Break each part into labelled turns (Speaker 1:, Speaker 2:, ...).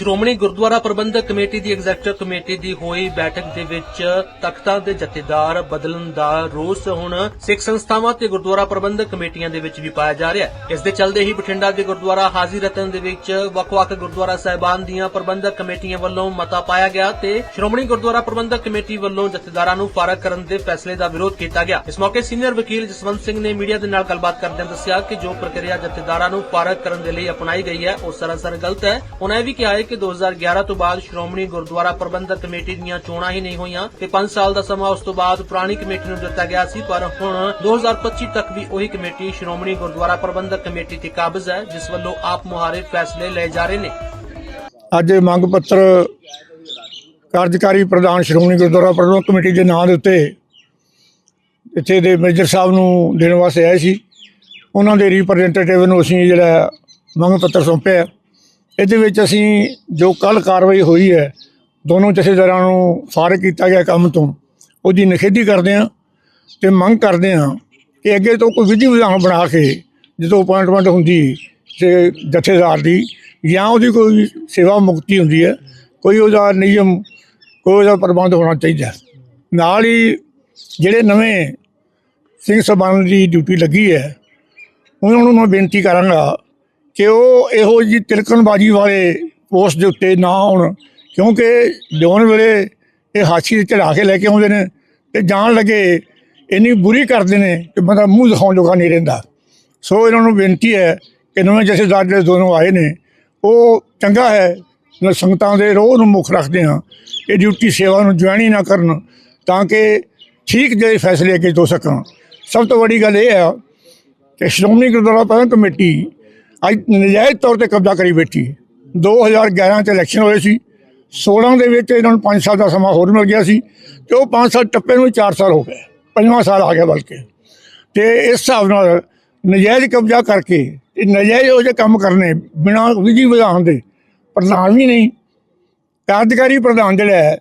Speaker 1: ਸ਼੍ਰੋਮਣੀ ਗੁਰਦੁਆਰਾ ਪ੍ਰਬੰਧਕ committee ਦੀ executive committee ਦੀ ਹੋਈ ਬੈਠਕ ਦੇ ਵਿੱਚ ਤਖਤਾਂ ਦੇ ਜਥੇਦਾਰ ਬਦਲਣ ਦਾ ਰੋਸ ਹੁਣ ਸਿੱਖ ਸੰਸਥਾਵਾਂ ਤੇ ਗੁਰਦੁਆਰਾ ਪ੍ਰਬੰਧਕ ਕਮੇਟੀਆਂ ਦੇ ਵਿੱਚ ਵੀ ਪਾਇਆ ਜਾ ਰਿਹਾ ਹੈ। ਇਸ ਦੇ ਚੱਲਦੇ ਹੀ ਬਠਿੰਡਾ ਦੇ ਗੁਰਦੁਆਰਾ ਹਾਜ਼ੀ ਰਤਨ ਦੇ ਵਿੱਚ ਵੱਖ-ਵੱਖ ਗੁਰਦੁਆਰਾ ਸਾਹਿਬਾਨ ਦੀਆਂ ਪ੍ਰਬੰਧਕ ਕਮੇਟੀਆਂ ਵੱਲੋਂ ਮਤਾ ਪਾਇਆ ਗਿਆ ਤੇ ਸ਼੍ਰੋਮਣੀ ਗੁਰਦੁਆਰਾ ਪ੍ਰਬੰਧਕ ਕਮੇਟੀ ਵੱਲੋਂ ਜਥੇਦਾਰਾਂ ਨੂੰ ਫਾਰਗ ਕਰਨ ਦੇ ਫੈਸਲੇ ਦਾ ਵਿਰੋਧ ਕੀਤਾ ਗਿਆ। ਇਸ ਮੌਕੇ ਸੀਨੀਅਰ ਵਕੀਲ ਜਸਵੰਤ ਸਿੰਘ ਨੇ ਮੀਡੀਆ ਦੇ ਨਾਲ ਗੱਲਬਾਤ ਕਰਦਿਆਂ ਦੱਸਿਆ ਕਿ ਜੋ ਪ੍ਰਕਿਰਿਆ ਜਥੇਦਾਰਾਂ ਨੂੰ ਫਾਰਗ ਕਰਨ ਦੇ ਲਈ ਅਪਣਾਈ ਗਈ ਹੈ, ਉਹ ਸਰਾਸਰ ਗਲਤ ਹੈ। ਉਹਨਾਂ ਇਹ ਵੀ ਕਿਹਾ ਹੈ ਕਿ 2011 ਤੋਂ ਬਾਅਦ ਸ਼੍ਰੋਮਣੀ ਗੁਰਦੁਆਰਾ ਪ੍ਰਬੰਧਕ ਕਮੇਟੀ ਦੀਆਂ ਚੋਣਾਂ ਹੀ ਨਹੀਂ ਹੋਈਆਂ ਤੇ 5 ਸਾਲ ਦਾ ਸਮਾਂ ਉਸ ਤੋਂ ਬਾਅਦ ਪੁਰਾਣੀ ਕਮੇਟੀ ਨੂੰ ਦਿੱਤਾ ਗਿਆ ਸੀ, ਪਰ ਹੁਣ 2025 ਤੱਕ ਵੀ ਉਹੀ ਕਮੇਟੀ ਸ਼੍ਰੋਮਣੀ ਗੁਰਦੁਆਰਾ ਪ੍ਰਬੰਧਕ ਕਮੇਟੀ ਤੇ ਕਾਬਜ਼ ਹੈ, ਜਿਸ ਵੱਲੋਂ ਆਪ ਮੁਹਾਰੇ ਫੈਸਲੇ ਲਏ ਜਾ ਰਹੇ ਨੇ।
Speaker 2: ਅੱਜ ਇਹ ਮੰਗ ਪੱਤਰ ਕਾਰਜਕਾਰੀ ਪ੍ਰਧਾਨ ਸ਼੍ਰੋਮਣੀ ਗੁਰਦੁਆਰਾ ਪ੍ਰਬੰਧਕ ਕਮੇਟੀ ਦੇ ਨਾਂ ਦੇ ਉੱਤੇ ਇੱਥੇ ਦੇ ਮੇਜਰ ਸਾਹਿਬ ਨੂੰ ਦੇਣ ਵਾਸਤੇ ਆਏ ਸੀ। ਉਹਨਾਂ ਦੇ ਰਿਪਰੈਜ਼ੈਂਟੇਟਿਵ ਨੂੰ ਅਸੀਂ ਜਿਹੜਾ ਮੰਗ ਪੱਤਰ ਸੌਂਪਿਆ। ਇਹਦੇ ਵਿੱਚ ਅਸੀਂ ਜੋ ਕੱਲ ਕਾਰਵਾਈ ਹੋਈ ਹੈ, ਦੋਨੋਂ ਜਥੇਦਾਰਾਂ ਨੂੰ ਫਾਰਗ ਕੀਤਾ ਗਿਆ ਕੰਮ ਤੋਂ। ਉਹਦੀ ਨਿਖੇਧੀ ਕਰਦੇ ਹਾਂ ਤੇ ਮੰਗ ਕਰਦੇ ਹਾਂ ਕਿ ਅੱਗੇ ਤੋਂ ਕੋਈ ਵਿਧੀ ਵਿਧਾਨ ਬਣਾ ਕੇ, ਜਦੋਂ ਅਪਾਇੰਟਮੈਂਟ ਹੁੰਦੀ ਤੇ ਜਥੇਦਾਰ ਦੀ ਜਾਂ ਉਹਦੀ ਕੋਈ ਸੇਵਾ ਮੁਕਤੀ ਹੁੰਦੀ ਹੈ, ਕੋਈ ਉਹਦਾ ਨਿਯਮ, ਕੋਈ ਉਹਦਾ ਪ੍ਰਬੰਧ ਹੋਣਾ ਚਾਹੀਦਾ ਨਾਲ ਹੀ ਜਿਹੜੇ ਨਵੇਂ ਸਿੰਘ ਸਭਾਨ ਦੀ ਡਿਊਟੀ ਲੱਗੀ ਹੈ, ਉਹਨਾਂ ਨੂੰ ਮੈਂ ਬੇਨਤੀ ਕਰਾਂਗਾ ਕਿ ਉਹ ਇਹੋ ਜੀ ਤਿਲਕਣਬਾਜੀ ਵਾਲੇ ਪੋਸਟ ਦੇ ਉੱਤੇ ਨਾ ਆਉਣ, ਕਿਉਂਕਿ ਲਿਆਉਣ ਵੇਲੇ ਇਹ ਹਾਸੀ ਤੇ ਚੜਾ ਕੇ ਲੈ ਕੇ ਆਉਂਦੇ ਨੇ ਤੇ ਜਾਣ ਲੱਗੇ ਇੰਨੀ ਬੁਰੀ ਕਰਦੇ ਨੇ ਕਿ ਬੰਦਾ ਮੂੰਹ ਦਿਖਾਉਣ ਜੋਗਾ ਨਹੀਂ ਰਹਿੰਦਾ। ਸੋ ਇਹਨਾਂ ਨੂੰ ਬੇਨਤੀ ਹੈ ਕਿ ਨਵੇਂ ਜਥੇਦਾਰ ਜਿਹੜੇ ਦੋਨੋਂ ਆਏ ਨੇ, ਉਹ ਚੰਗਾ ਹੈ ਸੰਗਤਾਂ ਦੇ ਰੋਹ ਨੂੰ ਮੁੱਖ ਰੱਖਦੇ ਹਾਂ ਇਹ ਡਿਊਟੀ ਸੇਵਾ ਨੂੰ ਜੁਆਇਨ ਹੀ ਨਾ ਕਰਨ ਤਾਂ ਕਿ ਠੀਕ ਜਿਹੇ ਫੈਸਲੇ ਅੱਗੇ ਹੋ ਸਕਣ। ਸਭ ਤੋਂ ਵੱਡੀ ਗੱਲ ਇਹ ਹੈ ਕਿ ਸ਼੍ਰੋਮਣੀ ਗੁਰਦੁਆਰਾ ਪ੍ਰਬੰਧਕ ਕਮੇਟੀ ਅੱਜ ਨਜਾਇਜ਼ ਤੌਰ ਤੇ ਕਬਜ਼ਾ ਕਰੀ ਬੈਠੀ ਹੈ। 2011 ਚ ਇਲੈਕਸ਼ਨ ਹੋਏ ਸੀ। 16 ਦੇ ਵਿੱਚ ਇਹਨਾਂ ਨੂੰ 5 ਸਾਲ ਦਾ ਸਮਾਂ ਹੋਰ ਮਿਲ ਗਿਆ ਸੀ ਤੇ ਉਹ 5 ਸਾਲ ਟੱਪੇ ਨੂੰ 4 ਸਾਲ ਹੋ ਗਏ। ਪੰਜਵਾਂ ਸਾਲ ਆ ਗਿਆ ਬਲਕਿ। ਤੇ ਇਸ ਹਿਸਾਬ ਨਾਲ ਨਜਾਇਜ਼ ਕਬਜ਼ਾ ਕਰਕੇ ਇਹ ਨਜਾਇਜ਼ ਉਹ ਜਿਹੇ ਕੰਮ ਕਰਨੇ ਬਿਨਾਂ ਵਿਧੀ ਵਿਧਾਨ ਦੇ ਪ੍ਰਧਾਨ ਵੀ ਨਹੀਂ, ਕਾਰਜਕਾਰੀ ਪ੍ਰਧਾਨ ਜਿਹੜਾ ਹੈ,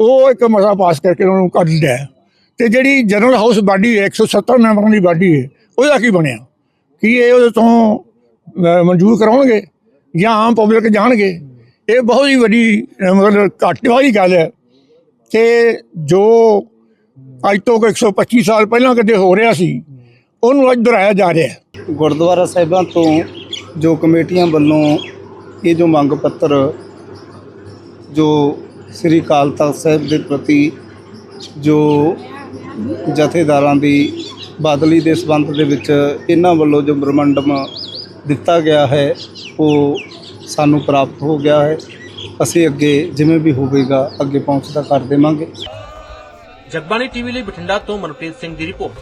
Speaker 2: ਉਹ ਇੱਕ ਮਸਾ ਪਾਸ ਕਰਕੇ ਉਹਨਾਂ ਨੂੰ ਕੱਢ ਲਿਆ ਹੈ। ਤੇ ਜਿਹੜੀ ਜਨਰਲ ਹਾਊਸ ਬਾਡੀ ਹੈ 170 ਮੈਂਬਰਾਂ ਦੀ ਬਾਡੀ ਹੈ, ਉਹਦਾ ਕੀ ਬਣਿਆ? ਕੀ ਇਹ ਉਹਦੇ ਤੋਂ ਮਨਜ਼ੂਰ ਕਰਾਉਣਗੇ ਜਾਂ ਆਮ ਪਬਲਿਕ ਜਾਣਗੇ। ਇਹ ਬਹੁਤ ਹੀ ਵੱਡੀ ਮਤਲਬ ਘੱਟ ਵਾਲੀ ਗੱਲ ਹੈ ਕਿ ਜੋ ਅੱਜ ਤੋਂ ਕੋਈ 125 ਸਾਲ ਪਹਿਲਾਂ ਕਦੇ ਹੋ ਰਿਹਾ ਸੀ, ਉਹਨੂੰ ਅੱਜ ਦੁਹਰਾਇਆ ਜਾ ਰਿਹਾ
Speaker 3: ਗੁਰਦੁਆਰਾ ਸਾਹਿਬਾਂ ਤੋਂ ਜੋ ਕਮੇਟੀਆਂ ਵੱਲੋਂ ਇਹ ਜੋ ਮੰਗ ਪੱਤਰ ਜੋ ਸ੍ਰੀ ਅਕਾਲ ਤਖਤ ਸਾਹਿਬ ਦੇ ਪ੍ਰਤੀ ਜੋ ਜਥੇਦਾਰਾਂ ਦੀ ਬਾਦਲੀ ਦੇ ਸਬੰਧ ਦੇ ਵਿੱਚ ਇਹਨਾਂ ਵੱਲੋਂ ਜੋ ਬ੍ਰਹਮੰਡਮ ਦਿੱਤਾ ਗਿਆ ਹੈ, ਉਹ ਸਾਨੂੰ ਪ੍ਰਾਪਤ ਹੋ ਗਿਆ ਹੈ। ਅਸੀਂ ਅੱਗੇ ਜਿਵੇਂ ਵੀ ਹੋਵੇਗਾ, ਅੱਗੇ ਪਹੁੰਚਦਾ ਕਰ ਦੇਵਾਂਗੇ।
Speaker 1: ਜਗਬਾਣੀ ਟੀਵੀ ਲਈ ਬਠਿੰਡਾ ਤੋਂ ਮਨਪ੍ਰੀਤ ਸਿੰਘ ਦੀ ਰਿਪੋਰਟ।